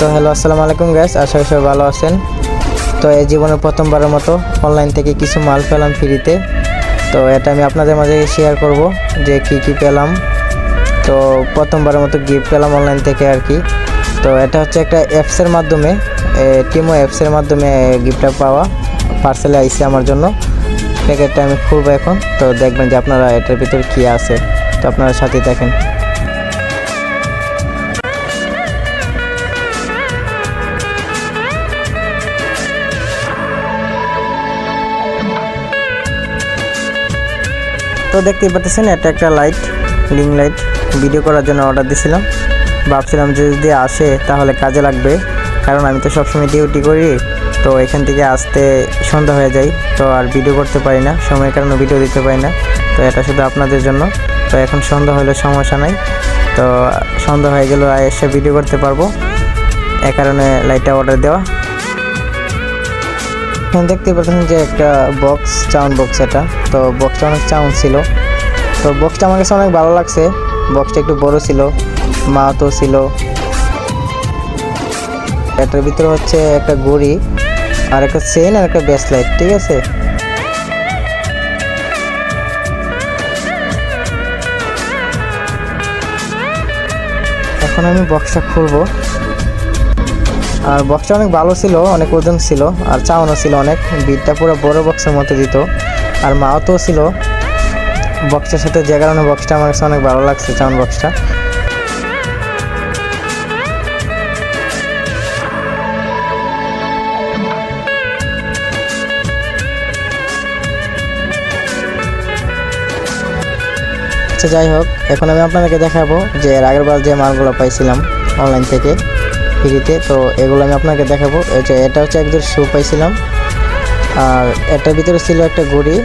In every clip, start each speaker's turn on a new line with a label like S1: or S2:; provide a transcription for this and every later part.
S1: তো হ্যালো, আসসালামু আলাইকুম গ্যাস আশা করি সবাই ভালো আছেন। তো এই জীবনের প্রথমবারের মতো অনলাইন থেকে কিছু মাল পেলাম ফ্রিতে তো এটা আমি আপনাদের মাঝে শেয়ার করব যে কি কি পেলাম। তো প্রথমবারের মতো গিফট পেলাম অনলাইন থেকে আর কি। তো এটা হচ্ছে একটা অ্যাপসের মাধ্যমে টিমো অ্যাপসের মাধ্যমে গিফটটা পাওয়া পার্সেলে আইসে আমার জন্য। প্যাকেটটা আমি খুলবো এখন, তো দেখবেন যে আপনারা এটার ভিতরে কী আছে। তো আপনারা সাথে দেখেন তো দেখতেই পাচ্ছেন, এটা একটা লাইট লিং লাইট ভিডিও করার জন্য অর্ডার দিয়েছিলাম ভাবছিলাম যে যদি আসে, তাহলে কাজে লাগবে। কারণ আমি তো সবসময় ডিউটি করি, তো এখান থেকে আসতে সন্ধ্যা হয়ে যায়, তো আর ভিডিও করতে পারি না, সময়ের কারণে ভিডিও দিতে পারি না। তো এটা শুধু আপনাদের জন্য। তো এখন সন্ধ্যা হলে সমস্যা নাই, তো সন্ধ্যা হয়ে গেলে এসে ভিডিও করতে পারব। এ কারণে লাইটটা অর্ডার দেওয়া। এখানে দেখতে পাচ্ছেন যে একটা বক্স চাউন বক্স এটা। তো বক্সটা অনেক চাউন ছিল। তো বক্সটা আমার কাছে অনেক ভালো লাগছে। বক্সটা একটু বড় ছিল মাতো ছিল। এটার ভিতরে হচ্ছে একটা ঘড়ি, আর একটা চেন আর একটা ব্রেসলাইট ঠিক আছে? এখন আমি বক্সটা খুলবো। আর বক্সটা অনেক ভালো ছিল, অনেক ওজন ছিল, আর চাউনও ছিল অনেক। বিটটা পুরো বড় বক্সের মতো দিত। আর মাও তো ছিল। বক্সটার সাথে যে কারণে বক্সটা আমার কাছে অনেক ভালো লাগছে চাউন বক্সটা আচ্ছা যাই হোক, এখন আমি আপনাদেরকে দেখাবো যে এর আগের বার যে মালগুলো পাইছিলাম অনলাইন থেকে। ফ্রিতে তো এগুলো আমি আপনাকে দেখাবো। এই যে এটা হচ্ছে একজন শু পাইছিলাম। আর এটার ভিতরে ছিল একটা ঘড়ি।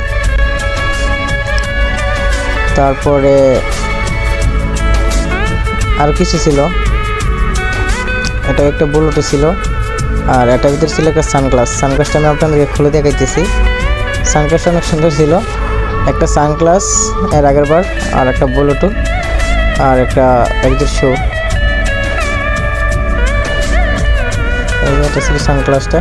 S1: তারপরে আর কিছু ছিল। এটা একটা বুলেটও ছিল। আর এটার ভিতরে ছিল একটা সানগ্লাস। সানগ্লাসটা আমি আপনাদেরকে খুলে দেখাইতেছি। সানগ্লাসটা অনেক সুন্দর ছিল। একটা সানগ্লাস, এর আগের বার, আর একটা ব্লুটুথ আর একটা একজন শু এই যে এটা ছিল সানগ্লাসটা